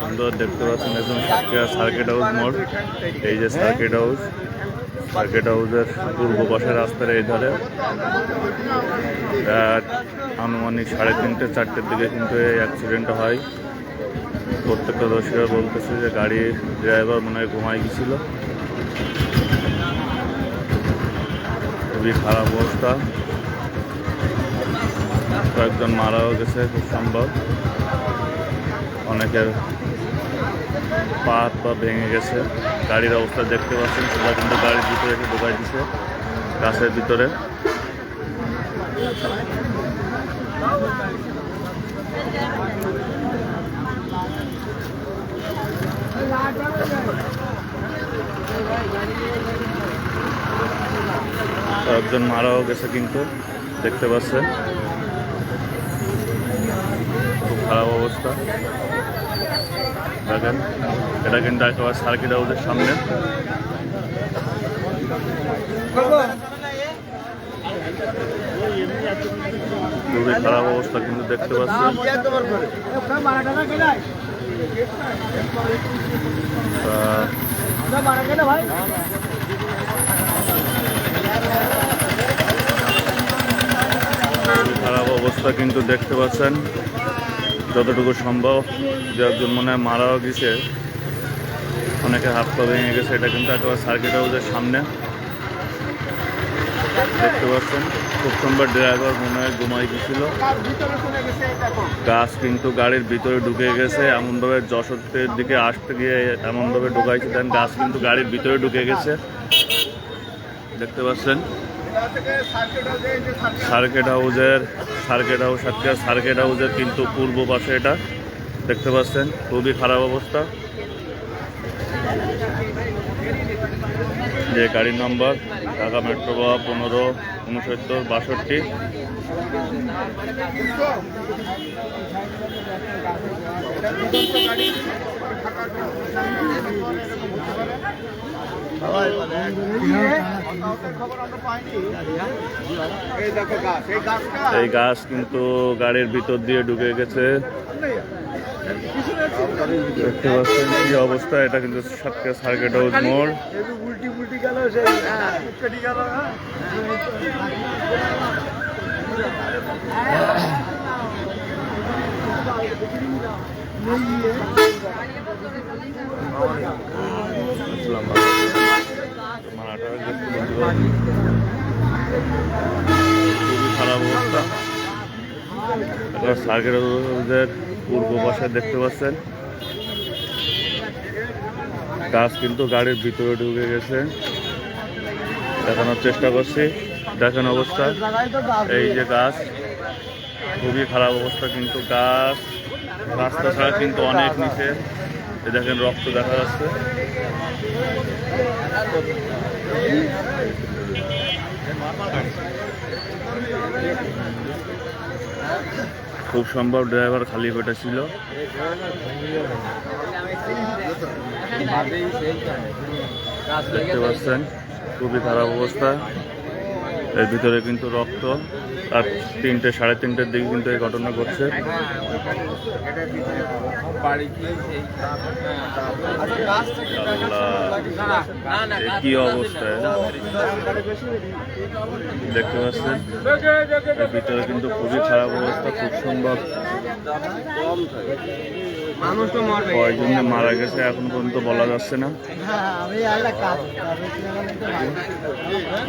সুন্দর দেখতে পাচ্ছেন একদম সার্কিট হাউস মোড়। এই যে সার্কিট হাউস সার্কিট হাউসের পূর্ব পাশের রাস্তার এই ধারে। আনুমানিক সাড়ে তিনটে, চারটের দিকে কিন্তু এই অ্যাক্সিডেন্টটা হয়। প্রত্যেকটা দর্শকরা বলতেছে যে গাড়ির ড্রাইভার মনে হয় ঘুমাই গেছিল খুবই খারাপ অবস্থা। কয়েকজন মারাও গেছে, খুব সম্ভব। অনেকের পা পা ভেঙে গেছে। গাড়ির অবস্থা দেখতে পাচ্ছেন সেটা কিন্তু গাড়ির ভিতরে এসে ঢোকাই দিছে গাছের ভিতরে। কয়েকজন মারাও গেছে কিন্তু, দেখতে পাচ্ছেন খুব খারাপ অবস্থা। দেখেন, এটা কিন্তু একেবারে সার্কিট হাউসের সামনে। খুবই খারাপ অবস্থা কিন্তু দেখতে পাচ্ছেন খারাপ অবস্থা কিন্তু দেখতে পাচ্ছেন। যতটুকু সম্ভব, যে একজন মনে হয় মারাও গেছে, অনেকে হাত পা ভেঙে গেছে, এটা কিন্তু একেবারে সার্কিট হাউসের সামনে। দেখতে পাচ্ছেন, খুব সুন্দর ড্রাইভার মনে হয় ঘুমাই গেছিল গাছ কিন্তু গাড়ির ভিতরে ঢুকে গেছে, এমনভাবে যশোরের দিকে আসতে গিয়ে এমনভাবে ঢুকাইছে, দেন গাছ কিন্তু গাড়ির ভিতরে ঢুকে গেছে। দেখতে পাচ্ছেন, সার্কিট হাউসের, সার্কেট হাউস সার্কিট হাউসের কিন্তু পূর্ব পাশে এটা। দেখতে পাচ্ছেন, খুবই খারাপ অবস্থা। যে গাড়ির নম্বর ঢাকা মেট্রো বা পনেরো উনসত্তর বাষট্টি। এই গাছ কিন্তু গাড়ির ভিতর দিয়ে ঢুকে গেছে। দেখতে পাচ্ছেন কি অবস্থা? এটা কিন্তু সাতক্ষীরা সার্কিট হাউস মোড়। খুবই খারাপ অবস্থা। সার্কিট হাউসের পূর্ব পাশে দেখতে পাচ্ছেন। গাছ কিন্তু গাড়ির ভিতরে ঢুকে গেছে। দেখানোর চেষ্টা করছি। দেখেন অবস্থা। এই যে গাছ, খুবই খারাপ অবস্থা কিন্তু গাছ। রাস্তা ছাড়া কিন্তু অনেক নিচে। দেখেন রক্ত দেখা যাচ্ছে। খুব সম্ভব ড্রাইভার খালি পেটে ছিল। দেখতে পাচ্ছেন, খুবই খারাপ অবস্থা। এর ভিতরে কিন্তু রক্ত। আর তিনটে, সাড়ে তিনটের দিকে কিন্তু এই ঘটনা ঘটছে। কি অবস্থায় দেখতে পাচ্ছেন? ভিতরে কিন্তু খুবই খারাপ অবস্থা, খুব সম্ভব। কয়জনে মারা গেছে, এখন পর্যন্ত বলা যাচ্ছে না।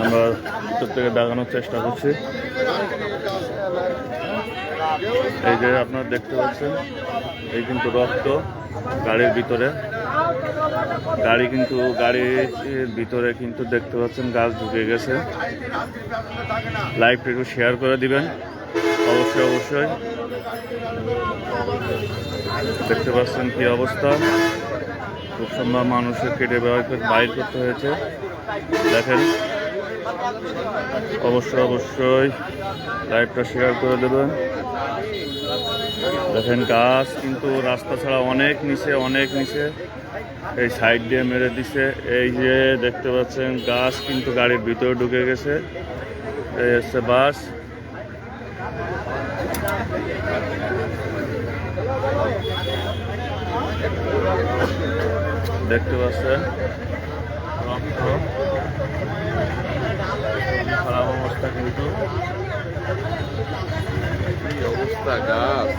আমরা ভিতর থেকে দেখানোর চেষ্টা করছি। এই যে আপনারা দেখতে পাচ্ছেন, এই কিন্তু রক্ত গাড়ির ভিতরে। গাড়ি কিন্তু, গাড়ির ভিতরে কিন্তু দেখতে পাচ্ছেন, গাছ ঢুকে গেছে। লাইভটা একটু শেয়ার করে দিবেন। অবশ্যই অবশ্যই। দেখতে পাচ্ছেন কি অবস্থা। খুব সম্ভব মানুষের কেটে বাইর করতে হয়েছে। দেখেন। অবশ্যই অবশ্যই লাইভটা শেয়ার করে দেবেন। দেখেন গাছ কিন্তু রাস্তা ছাড়া অনেক নিচে অনেক নিচে। এই সাইড দিয়ে মেরে দিছে। এই যে দেখতে পাচ্ছেন, গাছ কিন্তু গাড়ির ভিতরে ঢুকে গেছে। এই হচ্ছে বাস। দেখতে পাচ্ছেন। রক্ত। খারাপ অবস্থা কিন্তু। অবস্থা গাছ?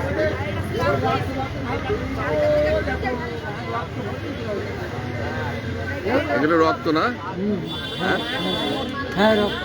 এগুলো রক্ত না? হ্যাঁ রক্ত।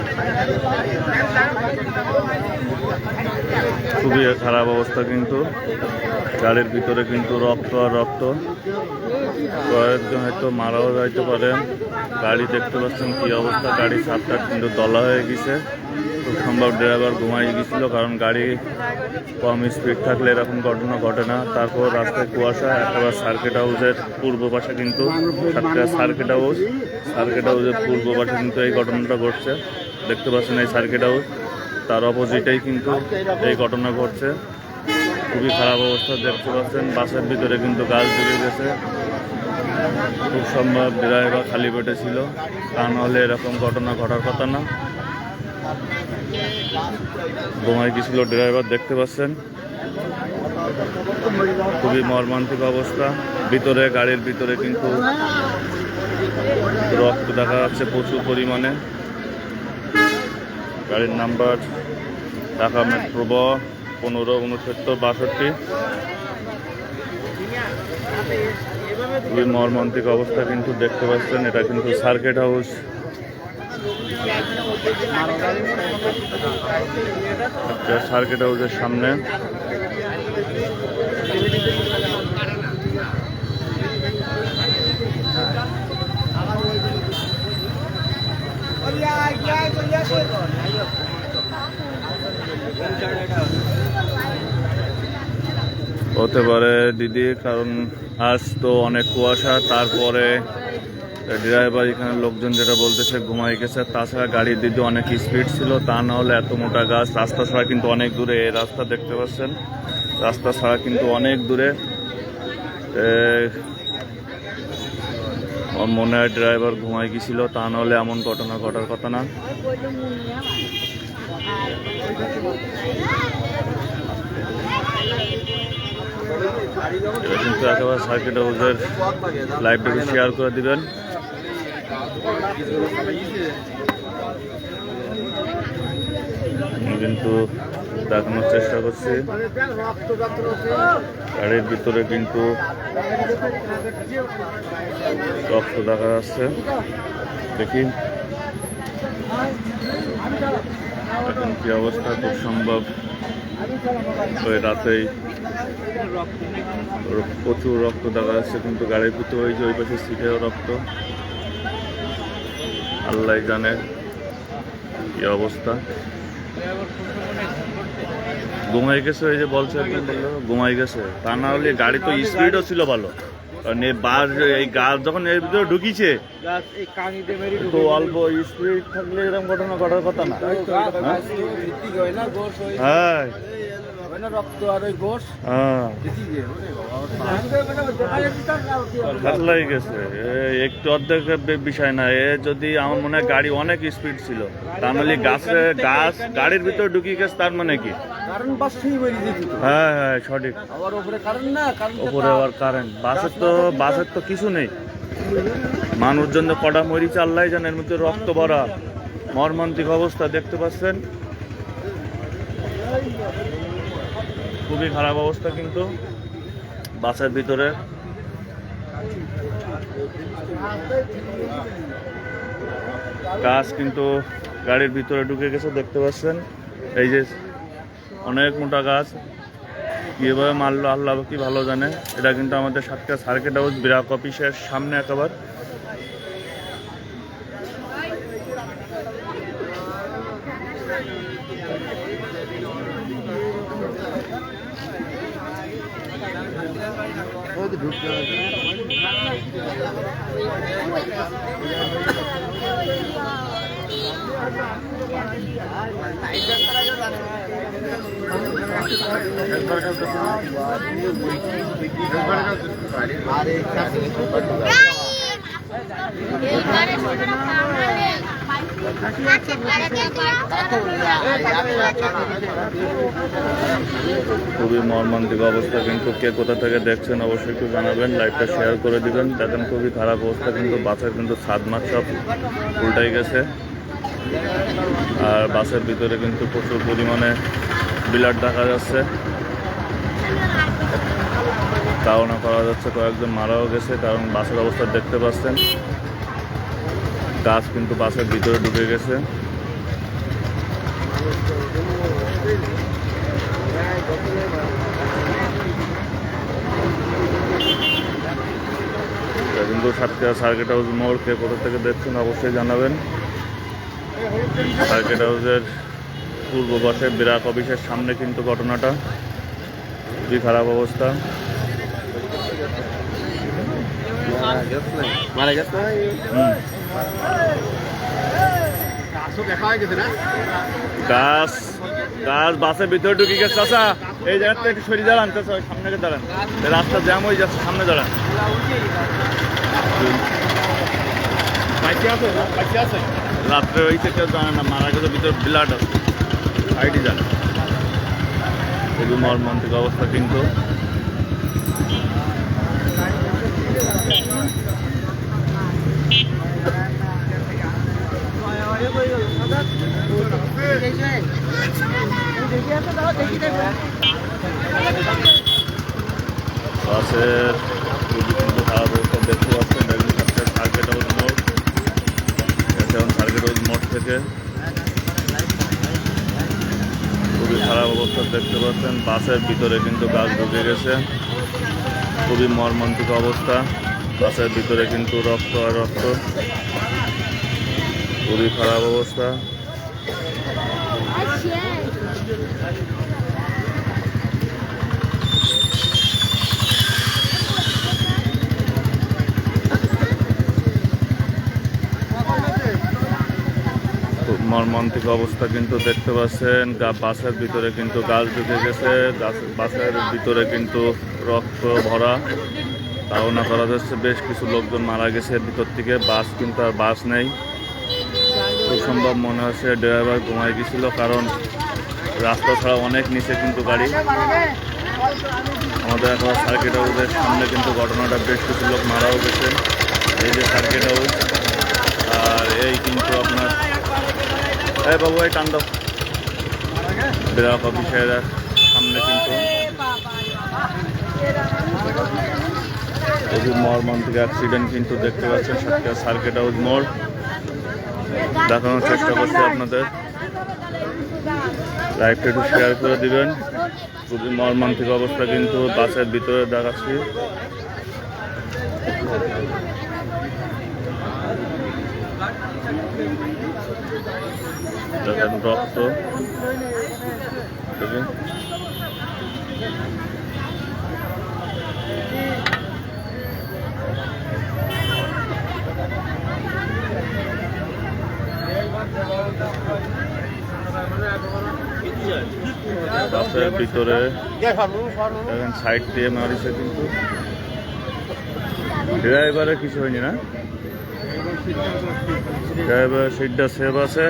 খুবই খারাপ অবস্থা কিন্তু। গাড়ির ভিতরে কিন্তু রক্ত আর রক্ত। কয়েকজন হয়তো মারাও যাইতে পারেন গাড়ি দেখতে পাচ্ছেন কি অবস্থা। গাড়ি সাতটা কিন্তু দলা হয়ে গেছে। খুব সম্ভব ড্রাইভার ঘুমাই গেছিল কারণ গাড়ি কম স্পিড থাকলে এরকম ঘটনা ঘটে না। তারপর রাস্তায় কুয়াশা, একেবারে সার্কিট হাউসের পূর্ব পাশে কিন্তু একটা সার্কিট হাউস সার্কিট হাউসের পূর্ব পাশে কিন্তু এই ঘটনাটা ঘটছে। দেখতে পাচ্ছেন এই সার্কিট হাউস তার অপোজিটেই কিন্তু এই ঘটনা ঘটছে। খুবই খারাপ অবস্থা দেখতে পাচ্ছেন। বাসের ভিতরে কিন্তু গাছ ঢুকে গেছে। খুব সম্ভব ড্রাইভার খালি পেটে ছিল। তা নাহলে এরকম ঘটনা ঘটার কথা না। ঘুমাই গেছিল ড্রাইভার দেখতে পাচ্ছেন? খুবই মর্মান্তিক অবস্থা। ভিতরে, গাড়ির ভিতরে কিন্তু রক্ত দেখা যাচ্ছে প্রচুর পরিমাণে। গাড়ির নাম্বার ঢাকা মেট্রো ব পনেরো উনসত্তর বাষট্টি খুবই মর্মান্তিক অবস্থা কিন্তু দেখতে পাচ্ছেন এটা কিন্তু সার্কিট হাউস একটা সার্কিট হাউসের সামনে হতে পারে দিদি, কারণ আজ তো অনেক কুয়াশা, তারপরে ড্রাইভার এখানে লোকজন যেটা বলতেছে ঘুমাই গেছে। তাছাড়া গাড়ির দিদি অনেক স্পিড ছিল, তা না হলে এত মোটা গাছ। রাস্তা ছাড়া কিন্তু অনেক দূরে এই রাস্তা দেখতে পাচ্ছেন। রাস্তা ছাড়া কিন্তু অনেক দূরে। মনে হয় ড্রাইভার ঘুমাই গেছিল, তা নাহলে এমন ঘটনা ঘটার কথা না। কিন্তু একেবারে সার্কিট হাউসের লাইভটাকে শেয়ার করে দিবেন। কিন্তু দেখানোর চেষ্টা করছি। গাড়ির ভিতরে কিন্তু রক্ত দেখা যাচ্ছে। দেখি। এখন কি অবস্থা? খুব সম্ভব। ওই রাতেই প্রচুর রক্ত দেখা যাচ্ছে কিন্তু গাড়ির ভিতরে যে ওই পাশে সিটেও রক্ত। আল্লাহ জানে কি অবস্থা। ঘুমাই গেছে ওই যে বলছে ঘুমাই গেছে। তা না হলে গাড়ি তো স্পিডও ছিল ভালো। কারণ এই বাস এই গাছ যখন এর ভিতরে ঢুকিছে তো অল্প স্পিড থাকলে এরকম ঘটনা ঘটার কথা না। হ্যাঁ? ভিত্তিক হয়। গেছে। একটু অর্ধেক বিষয় না এ যদি আমার মনে হয় গাড়ি অনেক স্পিড ছিল তার মানে গাছে গাছ গাড়ির ভিতরে ঢুকিয়ে গেছে তার মানে কি? হ্যাঁ হ্যাঁ সঠিক। উপরে কারেন্ট কারেন্ট ওপরে আবার কারেন্ট বাসের তো বাসের তো কিছু নেই। মানুষজন মরি চাল্লাই জানে এর মধ্যে রক্ত ভরা। মর্মান্তিক অবস্থা দেখতে পাচ্ছেন? খুবই খারাপ অবস্থা কিন্তু বাসের ভিতরে। গাছ কিন্তু গাড়ির ভিতরে ঢুকে গেছে, দেখতে পাচ্ছেন? এই যে অনেক মোটা গাছ। কীভাবে মারলো, আল্লাহ কি ভালো জানে? এটা কিন্তু আমাদের সাতটা সার্কিট হাউস বিরাক অফিসের সামনে একেবারে। আরে খুবই মর্মান্তিক অবস্থা, কিন্তু কে কোথা থেকে দেখছেন অবশ্যই একটু জানাবেন লাইভটা শেয়ার করে দিবেন। দেখেন খুবই খারাপ অবস্থা, কিন্তু বাসের কিন্তু সাত মাস সব উল্টাই গেছে। আর বাসের ভিতরে কিন্তু প্রচুর পরিমাণে বিলাট দেখা যাচ্ছে। ধারণা করা যাচ্ছে, কয়েকজন মারাও গেছে, কারণ বাসের অবস্থা দেখতে পাচ্ছেন। গাছ কিন্তু বাসের ভিতরে ঢুকে গেছে। কিন্তু সাতক্ষীরা সার্কিট হাউস মোড় কে কোথা থেকে দেখছেন অবশ্যই জানাবেন। সার্কিট হাউসের পূর্ব পাশে বিরাট অফিসের সামনে কিন্তু ঘটনাটা। খুবই খারাপ অবস্থা? মারা গেছে? হুম। গেছে না গাছ গাছ বাসের ভিতরে ঢুকে গেছে। চাচা, এই জায়গাটা একটু সরিয়ে দাঁড়ান ওই সামনে দাঁড়ান। রাস্তা জ্যাম হয়ে যাচ্ছে, সামনে দাঁড়ান। রাত্রে হয়েছে কেউ জানে না, মারা গেছে, ভিতরে ব্লাড আছে। সাইডে জানে। খুবই মর্মান্তিক অবস্থা কিন্তু বাসের খুবই কিন্তু খারাপ অবস্থা দেখতে পাচ্ছেন দেখুন সার্কেট সার্কেট হাউস মোড়। সার্কেট হাউস মোড় থেকে। খুবই খারাপ অবস্থা দেখতে পাচ্ছেন, বাসের ভিতরে কিন্তু গাছ ঢুকে গেছে। খুবই মর্মান্তিক অবস্থা, বাসের ভিতরে কিন্তু রক্ত আর রক্ত। খুবই খারাপ অবস্থা। মর্মান্তিক অবস্থা কিন্তু দেখতে পাচ্ছেন। বাসের ভিতরে কিন্তু গাছ ঢুকে গেছে। বাসের ভিতরে কিন্তু রক্ত ভরা। ধারণা করা যাচ্ছে। বেশ কিছু লোকজন মারা গেছে ভিতর থেকে। বাস কিন্তু আর বাস নেই। খুব সম্ভব মনে হচ্ছে ড্রাইভার ঘুমাই গেছিল কারণ রাস্তা ছাড়া অনেক নিচে কিন্তু গাড়ি। আমাদের এখন সার্কিট হাউসের সামনে কিন্তু ঘটনাটা বেশ কিছু লোক মারাও গেছে। এই যে সার্কিট হাউস আর এই কিন্তু আপনার এই বাবু, এই টান দাও। বিরাট অফিসের সামনে কিন্তু খুবই মর্মান্তিক অ্যাক্সিডেন্ট কিন্তু দেখতে পাচ্ছেন সার্কিট হাউস মোড়। দেখানোর চেষ্টা করছি আপনাদের। লাইভটা একটু শেয়ার করে দিবেন। খুবই মর্মান্তিক অবস্থা কিন্তু বাসের ভিতরে দেখাচ্ছি। রক্ত। বাসের ভিতরে দেখেন সাইড দিয়ে মারিছে কিন্তু। ড্রাইভারের কিছু হয়নি না? ড্রাইভার সিটটা সেভ আছে।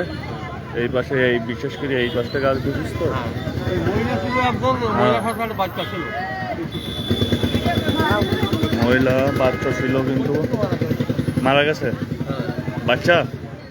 এই পাশে এই, বিশেষ করে এই তো ছিল একজন মহিলা সরকারের বাচ্চা ছিল মহিলা, বাচ্চা ছিল কিন্তু। মারা গেছে? বাচ্চা?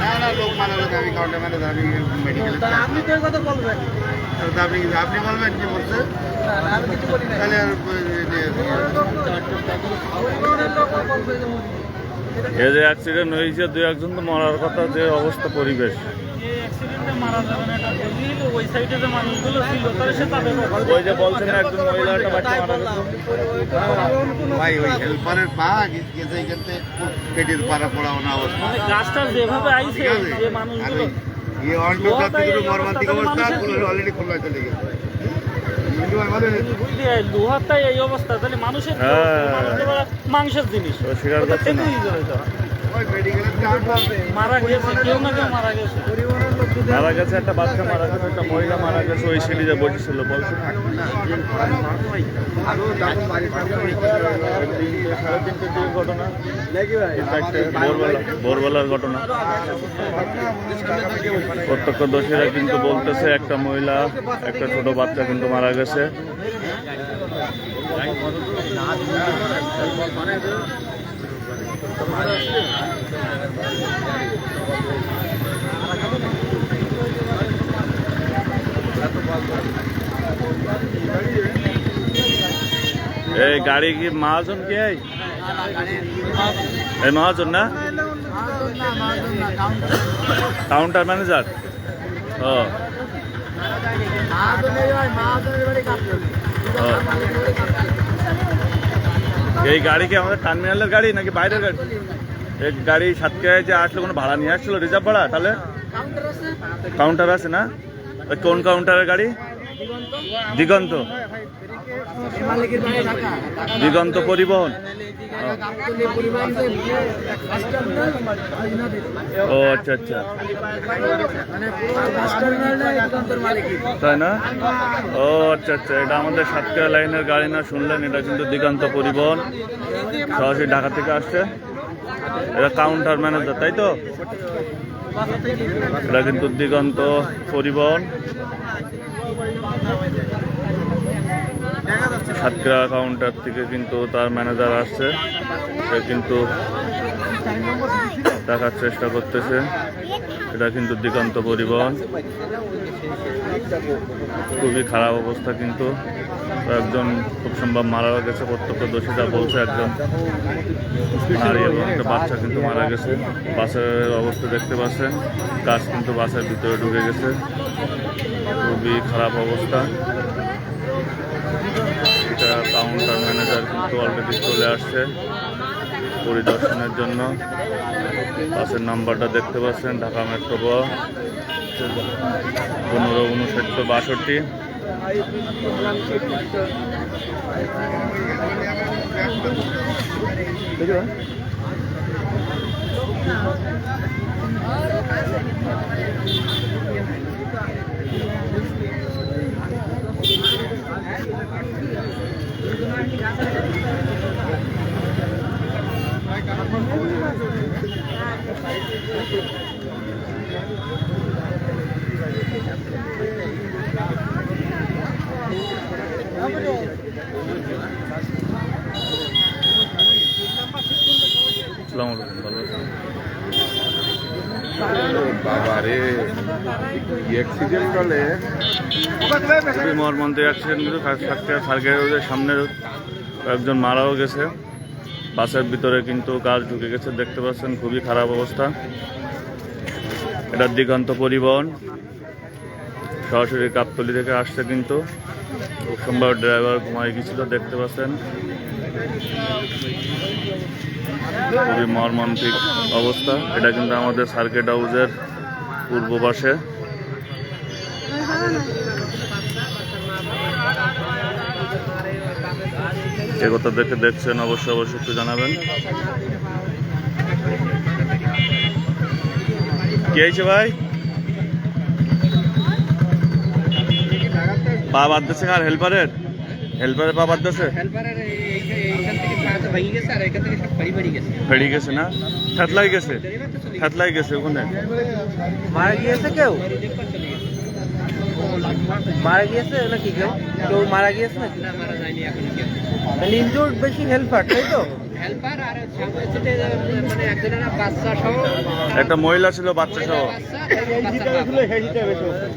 না না লোক মানে লোক আমি কাউন্টার ম্যানেজ আমি মেডিকেলে আপনি তো এই কথা বলবেন আপনি আপনি বলবেন কি বলছে তাহলে এ যে অ্যাক্সিডেন্ট হয়েছে দু একজন তো মরার কথা যে অবস্থা পরিবেশ ওই সাইডে যে মানুষগুলো ছিল তাহলে সে তাদের ওই যে বলছেন একজন মহিলা একটা বাচ্চা মারা গেছে। ভাই ওই হেল্পারের পা গেছে এখান থেকে পেটের পাড়া পড়া ওনা অবস্থা মানে গাছটা যেভাবে আইছে যে মানুষগুলো ওই অন্টটা মর্মান্তিক অবস্থা অলরেডি খোলা চলে গেছে। কিন্তু আমাদের বুঝলি এই লোহারটাই এই অবস্থা তাহলে মানুষের হ্যাঁ। মাংসের জিনিস। তো স্বীকার করছে না। মারা গেছে একটা বাচ্চা মারা গেছে, একটা মহিলা মারা গেছে, ওই সিঁড়িতে বসেছিল বলছে ভোরবেলার ঘটনা। প্রত্যক্ষদর্শীরা কিন্তু বলতেছে, একটা মহিলা, একটা ছোট বাচ্চা কিন্তু মারা গেছে। এই গাড়ি কি মহাজন কি এই? মহাজন না? কাউন্টার ম্যানেজার ও। ও। এই গাড়ি কি আমাদের টার্মিনালের গাড়ি নাকি বাইরের গাড়ি? এই গাড়ি সাতক্ষীরায় যে আসলে, কোনো ভাড়া নিয়ে আসছিল, রিজার্ভ ভাড়া? তাহলে? কাউন্টার আছে না? কোন কাউন্টারের গাড়ি? দিগন্ত। দিগন্ত পরিবহন? ও আচ্ছা আচ্ছা। তাই না? ও আচ্ছা আচ্ছা। এটা আমাদের সাতক্ষীরা লাইনের গাড়ি না শুনলেন? এটা কিন্তু দিগন্ত পরিবহন। সরাসরি ঢাকা থেকে আসছে। এটা কাউন্টার ম্যানেজার তাই তো? এটা কিন্তু দিগন্ত পরিবহন। সাতক্ষীরা কাউন্টার থেকে কিন্তু তার ম্যানেজার আসছে। সে কিন্তু দেখার চেষ্টা করতেছে। এটা কিন্তু দিগন্ত পরিবহন। খুবই খারাপ অবস্থা কিন্তু। একজন খুব সম্ভব মারা গেছে প্রত্যক্ষদর্শীরা বলছে একজন নারী এবং একটা বাচ্চা কিন্তু মারা গেছে। বাসের অবস্থা দেখতে পাচ্ছেন, গাছ কিন্তু বাসের ভিতরে ঢুকে গেছে। খুবই খারাপ অবস্থা। কিন্তু অলরেডি চলে আসছে পরিদর্শনের জন্য। বাসের নাম্বারটা দেখতে পাচ্ছেন, ঢাকা মেট্রো গ পনেরো উনষাট বাষট্টি। আসসালামু আলাইকুম ভালো আছেন? বাবা রে অ্যাক্সিডেন্ট হলে খুবই মর্মান্তিক অ্যাক্সিডেন্ট কিন্তু সাতক্ষীরা সার্কেলের সামনে একজন মারাও গেছে। বাসের ভিতরে কিন্তু গাছ ঢুকে গেছে, দেখতে পাচ্ছেন খুবই খারাপ অবস্থা। এটা দিগন্ত পরিবহন। সরাসরি কাপতলি থেকে আসছে কিন্তু। সম্ভব ড্রাইভার ঘুমাই গেছিল, দেখতে পাচ্ছেন। খুবই মর্মান্তিক অবস্থা। এটা কিন্তু আমাদের সার্কিট হাউসের পূর্ব পাশে। কে থেকে দেখছেন, অবশ্যই অবশ্যই একটু জানাবেন। কি হয়েছে ভাই? পা দিচ্ছে আর হেল্পারের? হেল্পারের পা ভেঙে গেছে না? গেছে? গেছে ওখানে। মারা গিয়েছে কেউ? মারা গিয়েছে নাকি কেউ? মারা গিয়েছে তাহলে ইনজুর্ড বেশি হেল্পার তাই তো? হেল্পার আর সামনে মানে একজনের বাচ্চা সহ একটা মহিলা ছিল বাচ্চা সহ।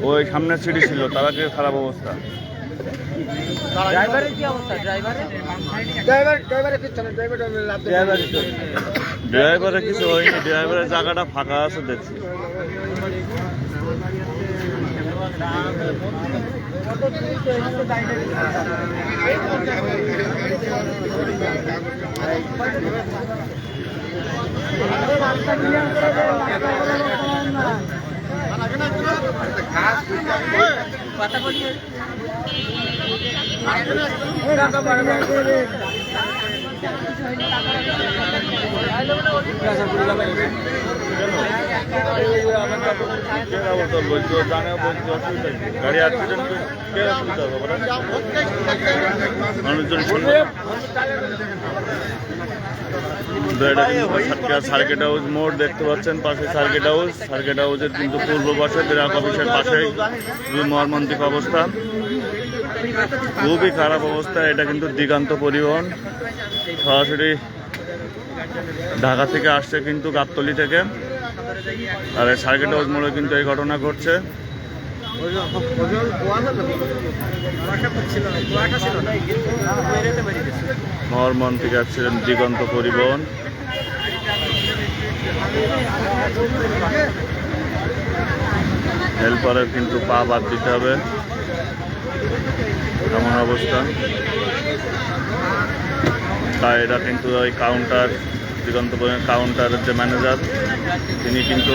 ওই সামনের সিঁড়ি ছিল খারাপ অবস্থা। ড্রাইভারের কি অবস্থা? ড্রাইভারের? ড্রাইভার ড্রাইভারের কিছু না ড্রাইভার ড্রাইভারের ড্রাইভারের কিছু হয়নি ড্রাইভারের জায়গাটা ফাঁকা আছে দেখছি। বলছি অসুবিধা সার্কিট- হাউস মোড় দেখতে পাচ্ছেন, পাশে সার্কিট হাউস। সার্কিট হাউসের কিন্তু পূর্ব পাশে বিরাট অফিসের পাশে মর্মান্তিক অবস্থা। খুবই খারাপ অবস্থা, এটা কিন্তু দিগান্ত পরিবহন। সরাসরি ঢাকা থেকে আসছে কিন্তু গাবতলি থেকে। এই সার্কিট হাউস মোড়ে কিন্তু এই ঘটনা ঘটছে। মর্মান্তিক অ্যাক্সিডেন্ট দিগন্ত পরিবহন। হেল্পারের কিন্তু পা বাদ দিতে হবে। এমন অবস্থা। তাই এটা কিন্তু ওই কাউন্টার দিগন্ত কাউন্টারের যে ম্যানেজার তিনি কিন্তু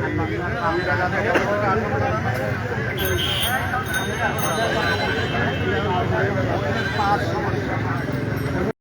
পাঁচ